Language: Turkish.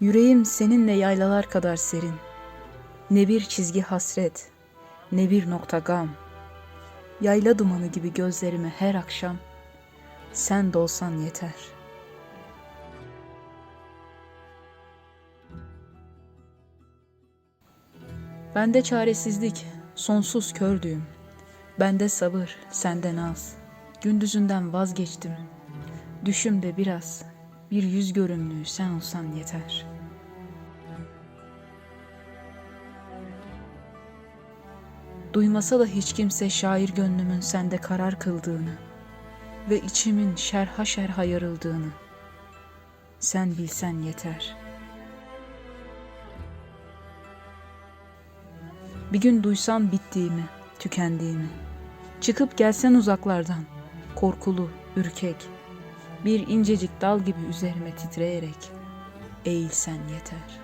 Yüreğim seninle yaylalar kadar serin. Ne bir çizgi hasret, ne bir nokta gam. Yayla dumanı gibi gözlerime her akşam sen dolsan yeter. Bende çaresizlik, sonsuz kördüğüm. Bende sabır, sende naz. Gündüzünden vazgeçtim. Düşümde biraz, bir yüz görümlüğü sen olsan yeter. Duymasa da hiç kimse şair gönlümün sende karar kıldığını ve içimin şerha şerha yarıldığını sen bilsen yeter. Bir gün duysan bittiğimi, tükendiğimi, çıkıp gelsen uzaklardan, korkulu, ürkek, bir incecik dal gibi üzerime titreyerek eğilsen yeter.''